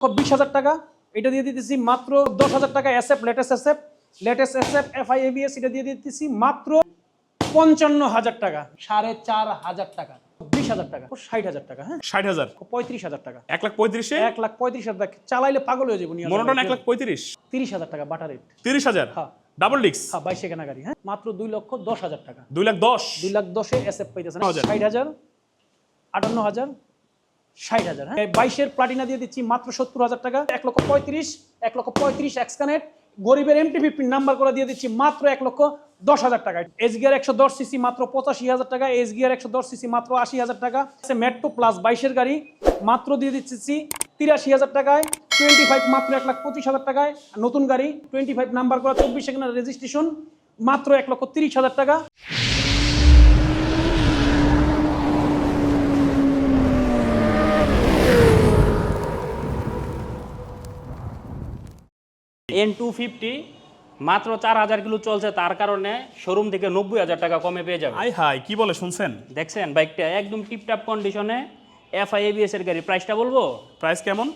বিশ হাজার টাকা? এটা দিয়ে দিতেছি মাত্র দশ হাজার টাকা SF latest SF latest SF FI ABS এটা দিয়ে দিতেছি মাত্র পঞ্চান্ন হাজার টাকা সাড়ে চার হাজার টাকা বিশ হাজার টাকা ষাট হাজার টাকা হ্যাঁ? ষাট হাজার। পঁয়ত্রিশ হাজার টাকা। এক লাখ পঁয়ত্রিশে? এক লাখ পঁয়ত্রিশ হাজার টাকা চালাইলে পাগল হয়ে যাব মনোটন এক লাখ পঁয়ত্রিশ? তিরিশ হাজার টাকা বাটার রেট তিরিশ হাজার? হ্যাঁ। ডাবল ডিক্স হ্যাঁ বাইশে কেনা গাড়ি হ্যাঁ? মাত্র দুই লক্ষ দশ হাজার টাকা। দুই লাখ দশ? দুই লাখ দশে এসএফ পাইতেছেন হাজার। ষাট হাজার আটান্ন হাজার ষাট হাজার হ্যাঁ? বাইশের প্লাটিনা দিয়ে দিচ্ছি মাত্র সত্তর হাজার টাকা, এক লক্ষ পঁয়ত্রিশ, এক লক্ষ পঁয়ত্রিশ এক্সকানেট গরিবের এমটি ফিফটিন নাম্বার করে দিয়ে দিচ্ছি মাত্র এক লক্ষ দশ হাজার টাকা। এস গিয়ার একশো দশ সিসি মাত্র পঁচাশি হাজার টাকা এস গিয়ার একশো দশ সিসি মাত্র আশি হাজার টাকা। মেট্রো প্লাস বাইশের গাড়ি, মাত্র দিয়ে দিচ্ছি তিরাশি হাজার টাকায়। টোয়েন্টি ফাইভ মাত্র এক লাখ পঁচিশ হাজার টাকায়। নতুন গাড়ি টোয়েন্টি ফাইভ নাম্বার করা চব্বিশ সেকেন্ডের রেজিস্ট্রেশন মাত্র এক লক্ষ তিরিশ হাজার টাকা। এন টু ফিফটি মাত্র চার হাজার কিলো চলছে তার কারণে শোরুম থেকে নব্বই হাজার টাকা কমে পেয়ে যাবে। আই হাই কি বলে শুনছেন? দেখছেন বাইকটা একদম টিপটাপ কন্ডিশনে এফআই এবিএস এর গাড়ি। প্রাইসটা বলব? প্রাইস কেমন?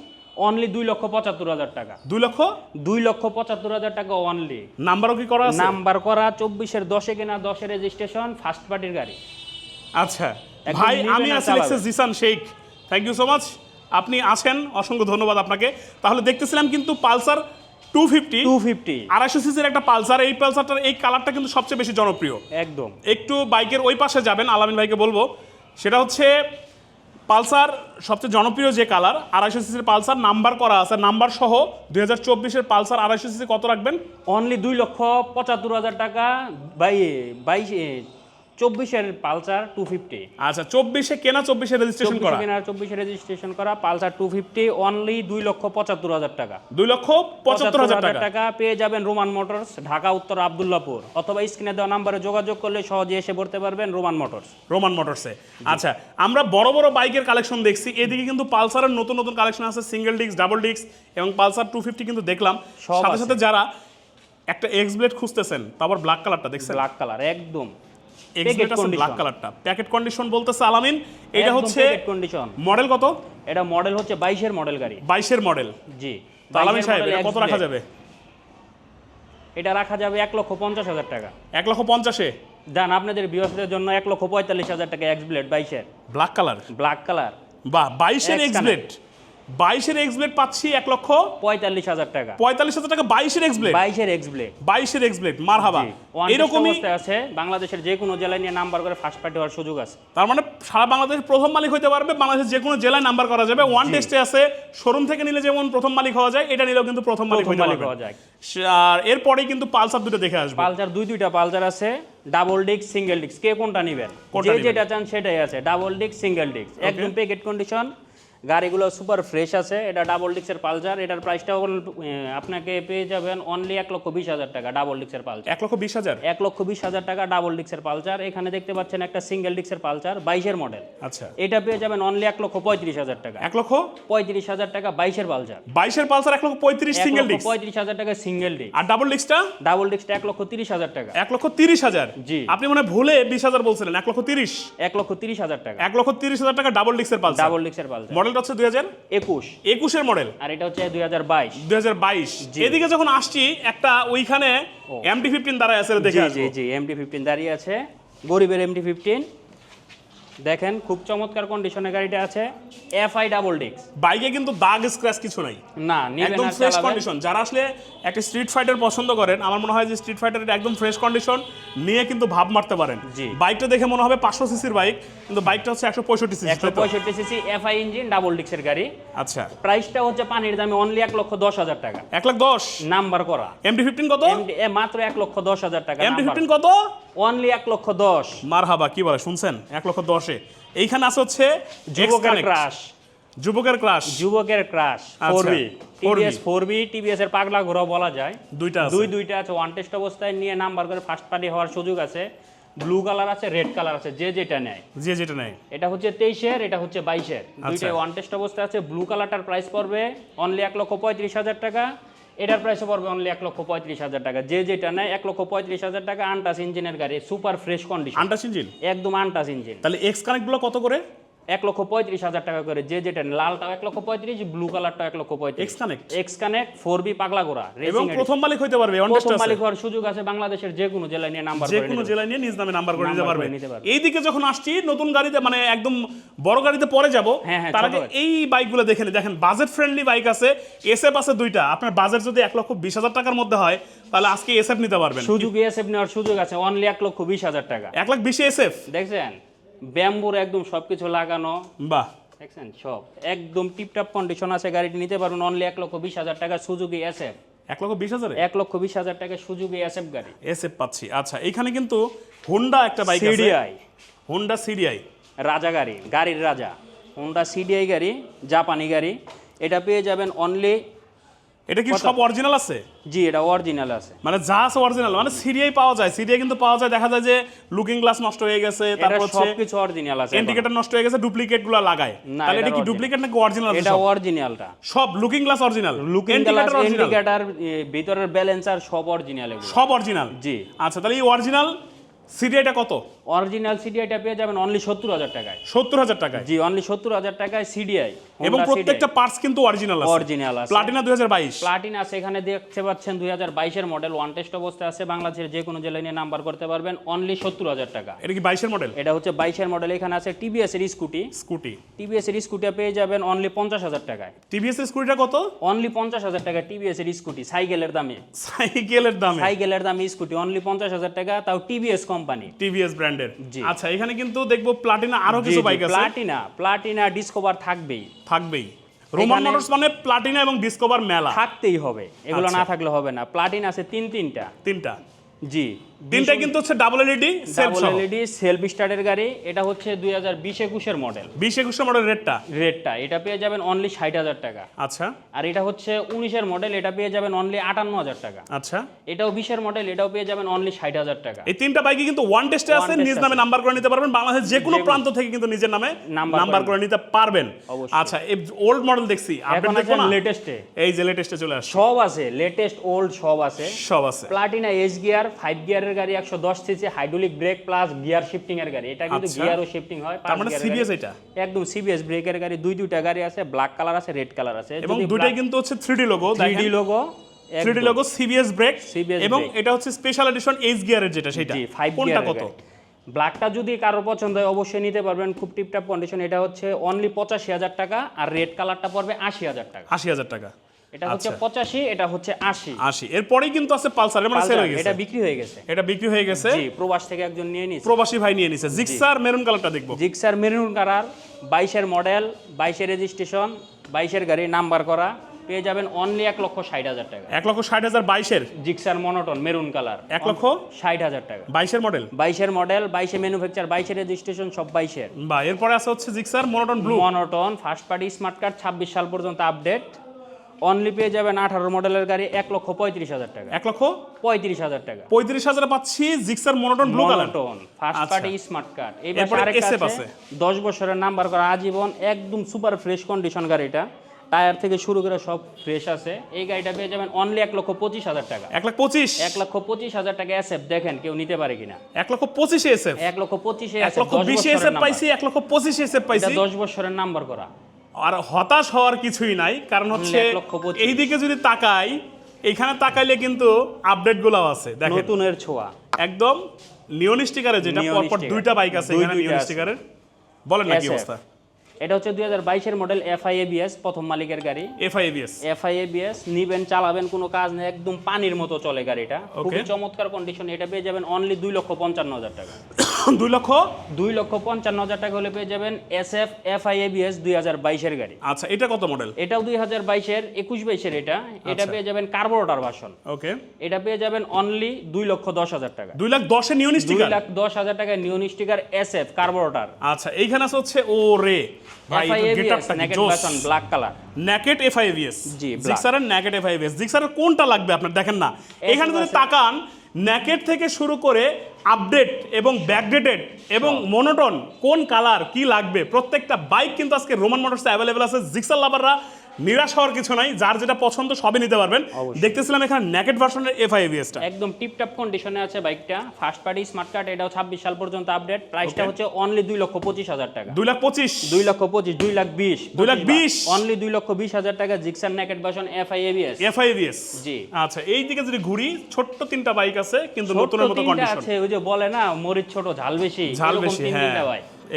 অনলি দুই লক্ষ পঁচাত্তর হাজার টাকা। দুই লক্ষ? দুই লক্ষ পঁচাত্তর হাজার টাকা অনলি নাম্বারও কি করা নাম্বার করা চব্বিশের দশে কিনা দশের রেজিস্ট্রেশন ফার্স্ট পার্টির গাড়ি। আচ্ছা ভাই আমি আছি Zisan Sheikh thank you so much আপনি আছেন অসংখ্য ধন্যবাদ আপনাকে। তাহলে দেখতেছিলাম কিন্তু Pulsar two fifty two fifty আড়াইশো সিসির একটা পালসার এই পালসারটার এই কালারটা কিন্তু সবচেয়ে বেশি জনপ্রিয়। একদম। একটু বাইকের ওই পাশে যাবেন আলামিন ভাইকে বলব। সেটা হচ্ছে পালসার সবচেয়ে জনপ্রিয় যে কালার আড়াইশো সিসির পালসার নাম্বার করা আছে নাম্বার সহ দুই হাজার চব্বিশের পালসার আড়াইশো সিসি কত রাখবেন? অনলি দুই লক্ষ পঁচাত্তর হাজার টাকা বাই বাইশ চব্বিশের পালসার টু ফিফটি আচ্ছা চব্বিশে কেনা চব্বিশে রেজিস্ট্রেশন করা। চব্বিশে রেজিস্ট্রেশন করা পালসার টু ফিফটি অনলি দুই লক্ষ পঁচাত্তর হাজার টাকা। দুই লক্ষ পঁচাত্তর হাজার টাকা। পেয়ে যাবেন রোমান মোটরস ঢাকা উত্তর আবদুল্লাপুর। অথবা স্ক্রিনে দেওয়া নাম্বারে যোগাযোগ করলে সহজে এসে পড়তে পারবেন রোমান মোটরস রোমান মোটরসে আচ্ছা আমরা বড় বড় বাইকের কালেকশন দেখছি। এদিকে কিন্তু পালসারের নতুন নতুন কালেকশন আছে সিঙ্গেল ডিস্ক ডাবল ডিস্ক এবং পালসার টু ফিফটি কিন্তু দেখলাম। সাথে সাথে যারা একটা এক্স ব্লেড খুঁজতেছেন তারপর ব্ল্যাক কালারটা দেখছেন? ব্ল্যাক কালার একদম। এক্স আছে ব্ল্যাক কালারটা প্যাকেট কন্ডিশন বলতেছে আলামিন এটা হচ্ছে কন্ডিশন মডেল কত? এটা মডেল হচ্ছে বাইশের মডেল গাড়ি। বাইশের মডেল জি। আলামিন সাহেব এটা কত রাখা যাবে? এটা রাখা যাবে এক লক্ষ পঞ্চাশ হাজার টাকা। এক লক্ষ পঞ্চাশে? দেন আপনাদের বিয়সদের জন্য এক লক্ষ পঁয়তাল্লিশ হাজার টাকা এক্স ব্লেড বাইশের। ব্ল্যাক কালার ব্ল্যাক কালার বা বাইশের এক্স ব্লেড বাইশের এক্স ব্লেড পাচ্ছি এক লক্ষ পঁয়তাল্লিশ হাজার টাকা। পঁয়তাল্লিশ হাজার টাকা বাইশের এক্স ব্লেড বাইশের এক্স ব্লেড বাইশের এক্স ব্লেড মার হাবা এরকমই আছে। বাংলাদেশের যে কোনো জেলায় নিয়ে নাম্বার করে ফার্স্ট পার্টি হওয়ার সুযোগ আছে। তার মানে সারা বাংলাদেশের প্রথম মালিক হতে পারবে বাংলাদেশের যে কোনো জেলায় নাম্বার করা যাবে। ওয়ান টেস্টে আছে শোরুম থেকে নিলে যেমন প্রথম মালিক হওয়া যায় এটা নিলেও কিন্তু প্রথম মালিক হওয়া যায়। আর এরপরেই কিন্তু পালসার দুটো দেখে আসবে। পালসার দুই দুইটা পালসার আছে ডাবল ডিস্ক সিঙ্গেল ডিস্ক কে কোনটা নেবেন? যে? যেটা চান সেটাই আছে ডাবল ডিস্ক সিঙ্গেল ডিস্ক একদম প্যাকেট কন্ডিশন গাড়িগুলো সুপার ফ্রেশ আছে এটা ডাবল ডিস্কের পালসার এটার প্রাইসটা আপনাকে পেয়ে যাবেন অনলি এক লক্ষ বিশ হাজার টাকা ডাবল ডিস্কের পালসার এক লক্ষ বিশ হাজার এক লক্ষ বিশ হাজার টাকা ডাবল ডিস্কের পালসার এখানে দেখতে পাচ্ছেন একটা সিঙ্গেল ডিস্কের পালসার বাইশের মডেল আচ্ছা এটা পেয়ে যাবেন অনলি এক লক্ষ পঁয়ত্রিশ হাজার টাকা এক লক্ষ পঁয়ত্রিশ হাজার টাকা বাইশের পালসার বাইশের পালসার এক লক্ষ পঁয়ত্রিশ সিঙ্গেল ডিস্ক পঁয়ত্রিশ হাজার টাকা সিঙ্গেল ডিস্ক আর ডাবল ডিস্কটা ডাবল ডিস্কটা এক লক্ষ তিরিশ হাজার টাকা এক লক্ষ তিরিশ হাজার জি। আপনি মনে হয় ভুলে বিশ হাজার বলছিলেন এক লক্ষ তিরিশ এক লক্ষ তিরিশ হাজার টাকা এক লক্ষ তিরিশ হাজার টাকা ডাবল ডিস্কের পালসার ডাবল ডিস্কের পালসার মডেলটা হচ্ছে দুই হাজার একুশ। একুশের মডেল আর এটা হচ্ছে দুই হাজার বাইশ। দুই হাজার বাইশ। এদিকে যখন আসছি একটা ওইখানে এমটি ফিফটিন দাঁড়ায় আছে দেখে জি জি এমটি ফিফটিন দাঁড়িয়ে আছে। গরিবের এমটি ফিফটিন দেখেন খুব চমৎকার কন্ডিশনে গাড়িটা আছে এফআই ডাবল ডিস্ক বাইকে কিন্তু দাগ স্ক্র্যাচ কিছু নাই। না একদম ফ্রেশ কন্ডিশন যারা আসলে একটা স্ট্রিট ফাইটার পছন্দ করেন আমার মনে হয় যে স্ট্রিট ফাইটার একদম ফ্রেশ কন্ডিশন নিয়ে কিন্তু ভাব মারতে পারেন। জি। বাইকটা দেখে মনে হবে পাঁচশো সিসির বাইক কিন্তু বাইকটা হচ্ছে একশো পঁয়ষট্টি সিসি একশো পঁয়ষট্টি সিসি এফআই ইঞ্জিন ডাবল ডিক্সের গাড়ি। আচ্ছা। প্রাইসটা হচ্ছে পানির দামে অনলি এক লক্ষ দশ হাজার টাকা। এক লাখ দশ? নাম্বার করা। এমটি ফিফটিন কত? মাত্র এক লক্ষ দশ হাজার টাকা এমটি ফিফটিন কত? অনলি এক লক্ষ দশ। মার হাবা কি বলে শুনছেন? এক লক্ষ দশে। এইখানে আছে হচ্ছে যুবকের ক্রাশ যুবকের ক্রাশ যুবকের crush four B 4B TVS four B TVS এর পাগলা ঘোরা বলা যায়। দুইটা দুই দুইটা আছে। ওয়ান টেস্ট অবস্থায় নিয়ে নাম্বার করে ফার্স্ট পার্টি হওয়ার সুযোগ আছে। ব্লু কালার আছে রেড কালার আছে যে যেটা নেয়। যে যেটা নেই এটা হচ্ছে তেইশের এটা হচ্ছে বাইশের। আচ্ছা। দুইটাই ওয়ান টেস্ট অবস্থায় আছে। ব্লু কালারটার প্রাইস পড়বে অনলি এক লক্ষ পঁয়ত্রিশ হাজার টাকা। এটার প্রাইস পড়বে অনলি এক লক্ষ পঁয়ত্রিশ হাজার টাকা। যে যেটা নেয় এক লক্ষ পঁয়ত্রিশ হাজার টাকা আন্টাস ইঞ্জিনের গাড়ি super fresh condition untouched engine? একদম আন্টাস ইঞ্জিন। তাহলে এক্স কানেক্টগুলো কত করে? এক লক্ষ পঁয়ত্রিশ হাজার টাকা করে যে যেটা। লালটাও এক লক্ষ পঁয়ত্রিশ ব্লু কালারটাও এক লক্ষ পঁয়ত্রিশ? এক্স কানেক্ট ফোর বি পাগলা গোড়া এবং প্রথম মালিক হইতে পারবে প্রথম মালিক হওয়ার সুযোগ আছে বাংলাদেশের যে কোনো জেলায় নিয়ে নাম্বার যে কোনো জেলায় নিয়ে নিজ নামে নাম্বার করে নিতে পারবে। এইদিকে যখন আসছি নতুন গাড়িতে মানে একদম বড় গাড়িতে পরে যাব হ্যাঁ, হ্যাঁ, তার আগে এই বাইকগুলো দেখে নিন দেখেন বাজেট ফ্রেন্ডলি বাইক আছে এসএফ আছে দুইটা। আপনার বাজেট যদি এক লক্ষ বিশ হাজার টাকার মধ্যে হয় তাহলে আজকে এসএফ নিতে পারবেন। সুযোগ এসএফ নেওয়ার সুযোগ আছে অনলি এক লক্ষ বিশ হাজার টাকা। এক লাখ বিশে এসএফ দেখছেন? ব্যাম্বুর একদম সব কিছু লাগানো। বাহ। দেখছেন? সব। একদম টিপটপ কন্ডিশন আছে গাড়িটি নিতে পারবেন অনলি এক লক্ষ বিশ হাজার টাকা সুযোগি এসএফ এক লক্ষ বিশ হাজারে? এক লক্ষ বিশ হাজার টাকা সুযোগি এসএফ গাড়ি। এসএফ পাচ্ছি। আচ্ছা এখানে কিন্তু হোন্ডা একটা বাইক আছে। সিডিআই হোন্ডা সিডিআই রাজা গাড়ি গাড়ির রাজা। হোন্ডা সিডিআই গাড়ি জাপানি গাড়ি। এটা পেয়ে যাবেন অনলি এটা কি সব অরিজিনাল আছে? জি এটা অরিজিনাল আছে। মানে যা আছে অরিজিনাল মানে সিডিআই পাওয়া যায়। সিডিআই কিন্তু পাওয়া যায় দেখা যায় যে লুকিং গ্লাস নষ্ট হয়ে গেছে তারপর হচ্ছে সবকিছু অরিজিনাল আছে ইন্ডিকেটর নষ্ট হয়ে গেছে ডুপ্লিকেটগুলো লাগায়। তাহলে এটা এটা কি ডুপ্লিকেট নাকি অরিজিনাল এটা অরিজিনালটা সব looking glass original looking glass indicator ভিতরের ব্যালেন্সার সব অরিজিনাল সব অরিজিনাল জি। আচ্ছা তাহলে এই অরিজিনাল সিরিয়াটা কত? অরিজিনাল সিডিআইটা পেয়ে যাবেন অনলি সত্তর হাজার টাকায়। সত্তর হাজার টাকায়? জি অনলি সত্তর হাজার টাকায় সিডিআই এবং প্রত্যেকটা পার্টস কিন্তু অরিজিনাল আছে। অরিজিনাল আছে। প্লাটিনা দুই হাজার বাইশ। প্লাটিন আছে এখানে দেখতে পাচ্ছেন দুই হাজার বাইশের মডেল ওয়ান টেস্ট অবস্থায় আছে বাংলাদেশের যে কোনো জেলায় নিয়ে নাম্বার করতে পারবেন অনলি সত্তর হাজার টাকা। এটা কি বাইশের মডেল এটা হচ্ছে বাইশের মডেল এখানে আছে টিভিএস এর স্কুটি স্কুটি টিভিএস এর স্কুটি পেয়ে যাবেন অনলি পঞ্চাশ হাজার টাকায়। টিভিএস এর স্কুটিটা কত? অনলি পঞ্চাশ হাজার টাকা টিভিএস এর স্কুটি সাইকেলের দামে। সাইকেলের দামে। সাইকেলের দামে স্কুটি অনলি পঞ্চাশ হাজার টাকা তাও টিভিএস কোম্পানি টিভিএস ব্র্যান্ডের আচ্ছা এখানে কিন্তু দেখব প্লাটিনা আরও কিছু বাইক আছে। প্লাটিনা প্লাটিনা ডিসকভার থাকবেই। থাকবেই। রোমান মোটরস মানে প্লাটিনা এবং ডিসকভার মেলা। থাকতেই হবে এগুলো আচ্ছা। না থাকলে হবে না। প্লাটিনা আছে তিন তিনটা। তিনটা। জি। তিনটা কিন্তু হচ্ছে double LED self double LED self স্টার্টের গাড়ি এটা হচ্ছে দুই হাজার বিশ একুশের মডেল বিশ একুশে মডেল রেটটা রেটটা এটা পেয়ে যাবেন অনলি ষাট হাজার টাকা। আচ্ছা। আর এটা হচ্ছে উনিশের মডেল এটা পেয়ে যাবেন অনলি আটান্ন হাজার টাকা। আচ্ছা। এটাও বিশের মডেল এটাও পেয়ে যাবেন অনলি ষাট হাজার টাকা। এই তিনটা বাইকে কিন্তু ওয়ান টেস্টে আছে নিজ নামে নাম্বার করে নিতে পারবেন বাংলাদেশের যে কোনো প্রান্ত থেকে কিন্তু নিজের নামে নাম্বার করে নিতে পারবেন। আচ্ছা এই ওল্ড মডেল দেখছি আপডেট দেখব না? লেটেস্টে এই যে লেটেস্টে চলে আসছে। সব আছে লেটেস্ট ওল্ড সব আছে। সব আছে। প্লাটিনা এইচ গিয়ার ফাইভ গিয়ারের গাড়ি একশো দশ CC hydraulic brake plus gear shifting এর গাড়ি। এটা কিন্তু আচ্ছা। গিয়ারও শিফটিং হয় তার মানে CBS এটা? একদম সিবিএস ব্রেকের গাড়ি দুই দুইটা গাড়ি আছে ব্ল্যাক কালার আছে রেড কালার আছে। এবং দুটাই কিন্তু হচ্ছে three D logo three logo three D logo CBS brake এবং এটা হচ্ছে স্পেশাল এডিশন এইচ গিয়ারের যেটা সেটা। কোনটা গিয়ার কত? ব্ল্যাকটা যদি কারও পছন্দ হয় অবশ্যই নিতে পারবেন। খুব টিপটাপ কন্ডিশন এটা হচ্ছে অনলি পঁচাশি হাজার টাকা আর রেড কালারটা পড়বে আশি হাজার টাকা। আশি হাজার টাকা। এটা হচ্ছে আচ্ছা। পঁচাশি এটা হচ্ছে আশি। আশি। এরপরেই কিন্তু আছে পালসার মানে সেল হয়ে গেছে। এটা বিক্রি হয়ে গেছে। এটা বিক্রি হয়ে গেছে। জি প্রবাস থেকে একজন নিয়ে নিয়েছে। প্রবাসী ভাই নিয়ে নিছে। জিক্সার মেরুন কালারটা দেখব। জিক্সার মেরুন কালার বাইশের মডেল বাইশের রেজিস্ট্রেশন বাইশের গাড়ি নাম্বার করা। পেয়ে যাবেন অনলি এক লক্ষ ষাট হাজার টাকা। এক লক্ষ ষাট হাজার বাইশের? Gixxer monotone maroon colour. এক লক্ষ ষাট হাজার টাকা। বাইশের মডেল? বাইশের মডেল বাইশে ম্যানুফ্যাকচার বাইশের রেজিস্ট্রেশন সব বাইশের। বা এরপরে আছে হচ্ছে Gixxer monotone blue. Monotone first party smart card ছাব্বিশ সাল পর্যন্ত আপডেট অনলি পেয়ে যাবেন আঠারো মডেলের গাড়ি এক লক্ষ পঁয়ত্রিশ হাজার টাকা। এক লক্ষ? পঁয়ত্রিশ হাজার টাকা। পঁয়ত্রিশ হাজার পাচ্ছি Gixxer monotone blue colour first. Party smart card এই এরপরে পাশে আরেকটা আছে। দশ বছরের নাম্বার করা আজীবন একদম সুপার ফ্রেশ কন্ডিশন গাড়িটা। টায়ার থেকে শুরু করে সব ফ্রেশ আছে। এই গাড়িটা পেয়ে যাবেন অনলি এক লক্ষ পঁচিশ হাজার টাকা। এক লাখ পঁচিশ? এক লক্ষ পঁচিশ হাজার টাকা এসএফ দেখেন কেউ নিতে পারে কিনা। এক লক্ষ পঁচিশে এসএফ এক লক্ষ পঁচিশে এক লক্ষ বিশে এসএফ পাইছি এক লক্ষ পঁচিশে এসএফ পাইছি। দশ বছরের নাম্বার করা। আর হতাশ হওয়ার কিছুই নাই কারণ হচ্ছে এই দিকে এইদিকে যদি তাকাই এখানে তাকাইলে কিন্তু আপডেট গুলাও আছে দেখেন। নতুনের ছোঁয়া। একদম নিয়ন স্টিকারে যেটা পরপর দুইটা বাইক আছে এখানে নিয়ন স্টিকারের বলেন না কি অবস্থা? এটা হচ্ছে দুই হাজার বাইশের মডেল এফআইএবিএস প্রথম মালিকের গাড়ি। এফআইএবিএস এফআইএবিএস নিবেন চালাবেন কোনো কাজ নেই একদম পানির মতো চলে গাড়িটা। খুবই. চমৎকার কন্ডিশন এটা পেয়ে যাবেন অনলি দুই লক্ষ পঞ্চান্ন হাজার টাকা। দুই লক্ষ? দুই লক্ষ পঞ্চান্ন হাজার টাকা হলে পেয়ে যাবেন এস এফ এফআইএবিএস দুই হাজার বাইশের গাড়ি। আচ্ছা এটা কত মডেল এটাও দুই হাজার বাইশের একুশ বাইশের এটা। এটা আচ্ছা। পেয়ে যাবেন কার্বোরেটর ভার্সন ওকে এটা পেয়ে যাবেন অনলি দুই লক্ষ দশ হাজার টাকা। দুই লাখ দশে নিয়ন দুই লাখ দশ হাজার টাকা নিউনিস্টিকার এস এফ কার্বোরেটর আচ্ছা এইখানে আছে হচ্ছে ও রে ভাই এফআইএবিএস গেটআপটা কি জোস ব্ল্যাক কালার ন্যাকেট এফআইএবিএস জি, জিক্সারের ন্যাকেট এফআইএবিএস জিক্সারের কোনটা লাগবে আপনার? দেখেন না। এখানে যদি তাকান ন্যাকেট থেকে শুরু করে আপডেট এবং ব্যাকডেটেড এবং মনোটন কোন কালার কি লাগবে? প্রত্যেকটা বাইক কিন্তু আজকে রোমান মোটরসে অ্যাভেলেবেল আছে। জিক্সার লাভাররা নিরাশ হওয়ার কিছু নাই যার যেটা পছন্দ সবই নিতে পারবেন। দেখতেছিলাম এখানে নেকেট ভার্সনের এফআই এবিএসটা একদম টিপটপ কন্ডিশনে আছে বাইকটা ফার্স্ট পার্টি স্মার্ট কার্ড এটাও ছাব্বিশ সাল পর্যন্ত আপডেট প্রাইসটা হচ্ছে অনলি দুই লক্ষ পঁচিশ হাজার টাকা। দুই লাখ পঁচিশ। দুই লক্ষ পঁচিশ দুই লাখ বিশ। দুই লাখ বিশ? অনলি দুই লক্ষ বিশ হাজার টাকা Gixxer naked version F I ABS FI ABS জি। আচ্ছা এই দিকে যদি ঘুরি ছোট্ট তিনটা বাইক আছে কিন্তু নতুনের মতো কন্ডিশন আছে ওই যে বলে না মরিচ ছোট ঝাল বেশি ঝাল বেশি হ্যাঁ।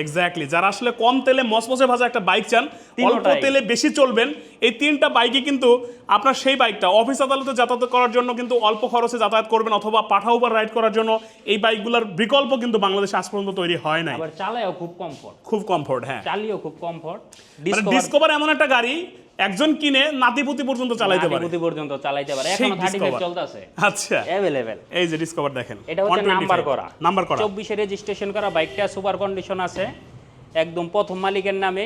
এক্স্যাক্টলি যারা আসলে কম তেলে মসমসে ভাজা একটা বাইক চান অল্প তেলে বেশি চলবেন। এই তিনটা বাইকে কিন্তু আপনার সেই বাইকটা অফিস আদালতে যাতায়াত করার জন্য কিন্তু অল্প খরচে যাতায়াত করবেন অথবা পাঠা উবার রাইড করার জন্য এই বাইকগুলোর বিকল্প কিন্তু বাংলাদেশে আজ পর্যন্ত তৈরি হয় নাই। আবার চালায়ও খুব কমফোর্ট খুব কমফোর্ট হ্যাঁ। চালিয়েও খুব কমফোর্ট মানে ডিসকভার এমন একটা গাড়ি একজন কিনে নাতিপুতি পর্যন্ত চালাইতে পারে। নাতিপুতি পর্যন্ত চালাইতে পারে। এখনও থার্টি ফাইভ Discover। চলতেছে। আচ্ছা। অ্যাভেলেবেল এই যে ডিসকভার দেখেন। এটা হচ্ছে নাম্বার করা। নাম্বার করা। চব্বিশে রেজিস্ট্রেশন করা বাইকটা সুপার কন্ডিশন আছে। একদম প্রথম মালিকের নামে।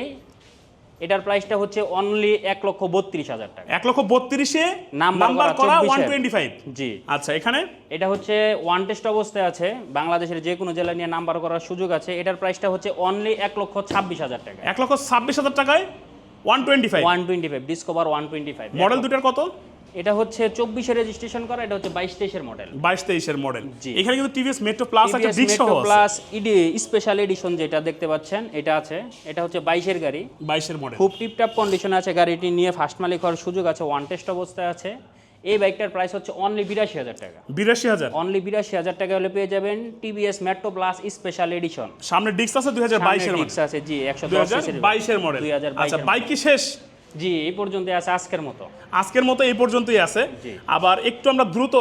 এটার প্রাইসটা হচ্ছে অনলি এক লক্ষ বত্রিশ হাজার টাকা। এক লক্ষ বত্রিশে নাম্বার করা 24 ওয়ান টোয়েন্টি ফাইভ জি। আচ্ছা এখানে? এটা হচ্ছে ওয়ান টেস্ট অবস্থায় আছে। বাংলাদেশের যে কোনো জেলা নিয়ে নাম্বার করার সুযোগ আছে। এটার প্রাইসটা হচ্ছে অনলি এক লক্ষ ছাব্বিশ হাজার টাকা। এক লক্ষ ছাব্বিশ হাজার টাকায় ডিসকভার মডেল দুটার কত? এটা হচ্ছে চব্বিশে রেজিস্ট্রেশন করা এটা হচ্ছে বাইশ তেইশের মডেল বাইশ তেইশের মডেল এখানে কিন্তু টিভিএস মেট্রো প্লাস আছে সহ প্লাস ইডি স্পেশাল এডিশন যেটা দেখতে পাচ্ছেন এটা আছে। এটা হচ্ছে বাইশের গাড়ি। বাইশের মডেল খুব টিপটাপ কন্ডিশন আছে গাড়িটি নিয়ে ফার্স্ট মালিক হওয়ার সুযোগ আছে ওয়ান টেস্ট অবস্থায় আছে। এই বাইকটার প্রাইস হচ্ছে অনলি বিরাশি হাজার টাকা। বিরাশি হাজার? অনলি বিরাশি হাজার টাকা হলে পেয়ে যাবেন TVS Metro plus special edition সামনে ডিস্ক আছে দুই হাজার বাইশের আছে জি একশো বাইশের মডেল দুই হাজার বাইশ বাইক কি শেষ? জি এই পর্যন্ত আছে আজকের মতো। আজকের মতো এই পর্যন্তই আছে। আবার একটু আমরা দ্রুত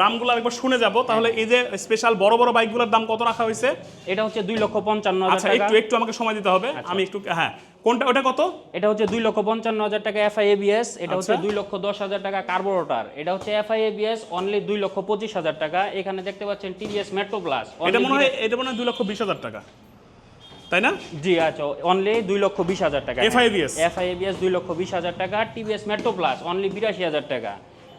দামগুলো একবার শুনে যাব। তাহলে এই যে স্পেশাল বড় বড় বাইকগুলোর দাম কত রাখা হয়েছে? এটা হচ্ছে দুই লক্ষ পঞ্চান্ন আচ্ছা একটু একটু আমাকে সময় দিতে হবে। আচ্ছা। আমি একটু হ্যাঁ। কোনটা ওটা কত? এটা হচ্ছে দুই লক্ষ পঞ্চান্ন হাজার টাকা এফআই এবিএস এটা হচ্ছে আচ্ছা। দুই লক্ষ দশ হাজার টাকা কার্বোরেটর এটা হচ্ছে এফআই এবিএস অনলি দুই লক্ষ পঁচিশ হাজার টাকা। এখানে দেখতে পাচ্ছেন টিভিএস মেট্রো প্লাস এটা মনে হয় এটা মনে হয় দুই লক্ষ বিশ হাজার টাকা। তাই না? জি আচ্ছা অনলি দুই লক্ষ বিশ হাজার টাকা। FIABS? এফআইএবিএস দুই লক্ষ বিশ হাজার টাকা টিভিএস মেট্রো প্লাস অনলি বিরাশি হাজার টাকা।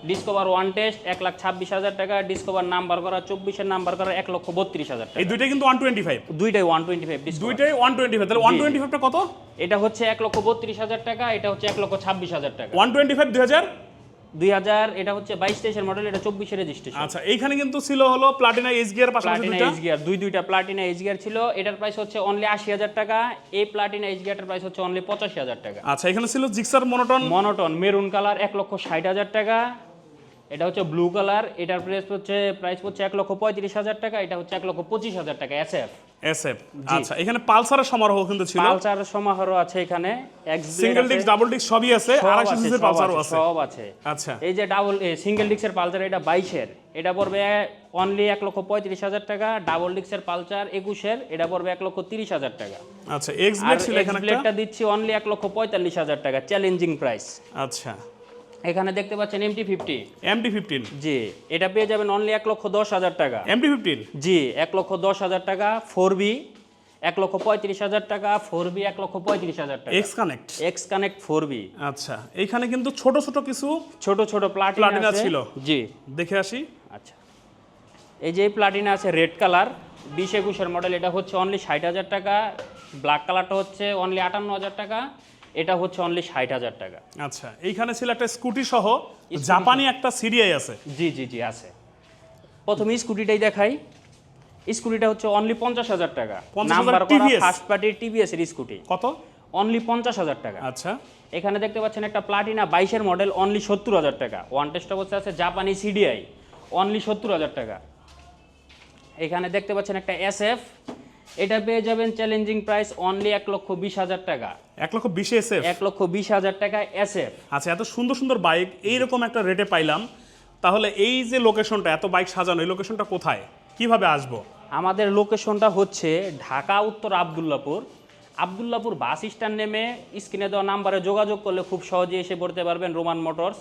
ডিসকভার ওয়ান টেস্ট এক লাখ ছাব্বিশ হাজার টাকা ডিসকভার নাম্বার করা চব্বিশের নাম্বার করা এক লক্ষ বত্রিশ হাজার এই টাকা দুইটাই কিন্তু ওয়ান টোয়েন্টি ফাইভ দুইটাই ওয়ান টোয়েন্টি ফাইভ দুইটাই ওয়ান টোয়েন্টি ফাইভ তাহলে ওয়ান টোয়েন্টি ফাইভটা কত? এটা হচ্ছে এক লক্ষ বত্রিশ হাজার টাকা এটা হচ্ছে এক লক্ষ ছাব্বিশ হাজার টাকা। ওয়ান টোয়েন্টি ফাইভ দুই হাজার? দুই হাজার এটা হচ্ছে বাইশ তেইশের মডেল এটা চব্বিশে রেজিস্ট্রেশন আচ্ছা এইখানে কিন্তু ছিল হলো প্লাটিনা এইচ গিয়ার প্লাটিনা দুইটা? এইচ গিয়ার দুই দুইটা প্লাটিনা এইচ গিয়ার ছিল। এটার প্রাইস হচ্ছে অনলি আশি হাজার টাকা। এই প্লাটিনা এইচ গিয়ারটার প্রাইস হচ্ছে অনলি পঁচাশি হাজার টাকা। আচ্ছা এখানে ছিল Gixxer monotone monotone maroon colour এক লক্ষ ষাট হাজার টাকা। এটা হচ্ছে ব্লু কালার এটার প্রাইস হচ্ছে প্রাইস হচ্ছে এক লক্ষ পঁয়ত্রিশ হাজার টাকা। এটা হচ্ছে এক লক্ষ পঁচিশ হাজার টাকা এস এফ এসএফ আচ্ছা এখানে পালসারের সমারোহ কিন্তু ছিল। পালসার সমাহারও আছে এখানে সিঙ্গেল ডিস্ক ডাবল ডিস্ক সবই আছে আড়াইশো সিসির পালসারও আছে সব আছে। আচ্ছা। এই যে ডাবল সিঙ্গেল ডিক্সের পালসার এটা বাইশের। এটা পড়বে অনলি এক লক্ষ পঁয়ত্রিশ হাজার টাকা। ডাবল ডিক্সের পালসার একুশের এটা পড়বে এক লক্ষ তিরিশ হাজার টাকা। আচ্ছা এক্স ব্লেড ছিল এখানে একটা। দিচ্ছি অনলি এক লক্ষ পঁয়তাল্লিশ হাজার টাকা চ্যালেঞ্জিং প্রাইস আচ্ছা। এখানে দেখতে পাচ্ছেন এমটি ফিফটি এমটি ফিফটিন জি এটা পেয়ে যাবেন অনলি এক লক্ষ দশ হাজার টাকা। এমটি ফিফটিন জি এক লক্ষ দশ হাজার টাকা ফোর বি এক লক্ষ পঁয়ত্রিশ হাজার টাকা ফোর বি এক লক্ষ পঁয়ত্রিশ হাজার টাকা। X connect X connect four B আচ্ছা এইখানে কিন্তু ছোট ছোট কিছু ছোট ছোট প্লাটিনা ছিল। জি। দেখে আসি। আচ্ছা। এই যে প্লাটিনা আছে রেড কালার বিশ একুশের মডেল এটা হচ্ছে অনলি ষাট হাজার টাকা ব্ল্যাক কালারটা হচ্ছে অনলি আটান্ন হাজার টাকা এটা হচ্ছে অনলি ষাট হাজার টাকা। আচ্ছা এইখানে ছিল একটা স্কুটি সহ জাপানি একটা সিরিয়াই আছে। জি জি জি আছে। প্রথমে স্কুটিটাই দেখাই। স্কুটিটা হচ্ছে অনলি পঞ্চাশ হাজার টাকা। নাম্বার করা ফার্স্ট পার্টির টিভিএস এর স্কুটি। কত? অনলি পঞ্চাশ হাজার টাকা। আচ্ছা। এখানে দেখতে পাচ্ছেন একটা প্লাটিনা বাইশের মডেল অনলি সত্তর হাজার টাকা। ওয়ান টেস্ট অবস্থায় আছে জাপানি সিডিআই অনলি সত্তর হাজার টাকা। এখানে দেখতে পাচ্ছেন একটা এস এফ এটা পেয়ে যাবেন চ্যালেঞ্জিং প্রাইস অনলি এক লক্ষ বিশ হাজার টাকা। এক লক্ষ বিশে এসএফ এক লক্ষ বিশ হাজার টাকা এস এফ আচ্ছা এত সুন্দর সুন্দর বাইক এইরকম একটা রেটে পাইলাম। তাহলে এই যে লোকেশনটা এত বাইক সাজানো এই লোকেশনটা কোথায়? কীভাবে আসব? আমাদের লোকেশনটা হচ্ছে ঢাকা উত্তর আবদুল্লাপুর। আবদুল্লাপুর বাস স্ট্যান্ড নেমে স্ক্রিনে দেওয়া নাম্বারে যোগাযোগ করলে খুব সহজে এসে পড়তে পারবেন রোমান মোটরস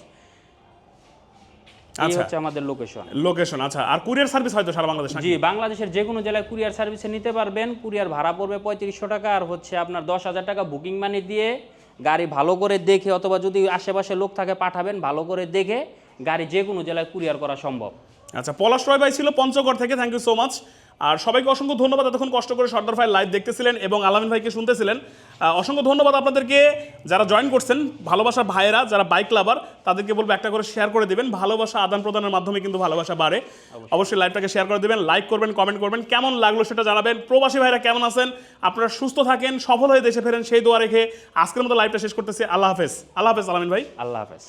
এই আচ্ছা। হচ্ছে আমাদের লোকেশন লোকেশন আচ্ছা। আর কুরিয়ার সার্ভিস হয়তো সারা বাংলাদেশ জি বাংলাদেশের যে কোনো জেলায় কুরিয়ার সার্ভিসে নিতে পারবেন। কুরিয়ার ভাড়া পড়বে পঁয়ত্রিশশো টাকা আর হচ্ছে আপনার দশ হাজার টাকা বুকিং মানি দিয়ে গাড়ি ভালো করে দেখে অথবা যদি আশেপাশে লোক থাকে পাঠাবেন ভালো করে দেখে গাড়ি যে কোনো জেলায় কুরিয়ার করা সম্ভব। আচ্ছা পলাশ রয় ভাই ছিল পঞ্চগড় থেকে। থ্যাংক ইউ সো মাচ আর সবাইকে অসংখ্য ধন্যবাদ এতক্ষণ কষ্ট করে সর্দার ভাই লাইভ দেখতেছিলেন এবং আলামিন ভাইকে শুনতেছিলেন। অসংখ্য ধন্যবাদ আপনাদেরকে যারা জয়েন করছেন ভালোবাসা ভাইয়েরা যারা বাইক লাভার তাদেরকে বলব একটা করে শেয়ার করে দিবেন। ভালোবাসা আদান প্রদানের মাধ্যমে কিন্তু ভালোবাসা বাড়ে। অবশ্যই। লাইভটাকে শেয়ার করে দিবেন লাইক করবেন কমেন্ট করবেন কেমন লাগল সেটা জানাবেন। প্রবাসী ভাইরা কেমন আছেন? আপনারা সুস্থ থাকেন সফল হয়ে দেশে ফেরেন সেই দোয়া রেখে আজকের মতো লাইভটা শেষ করতেছি। আল্লাহ হাফেজ। আল্লাহ হাফেজ আলামিন ভাই। আল্লাহ হাফেজ।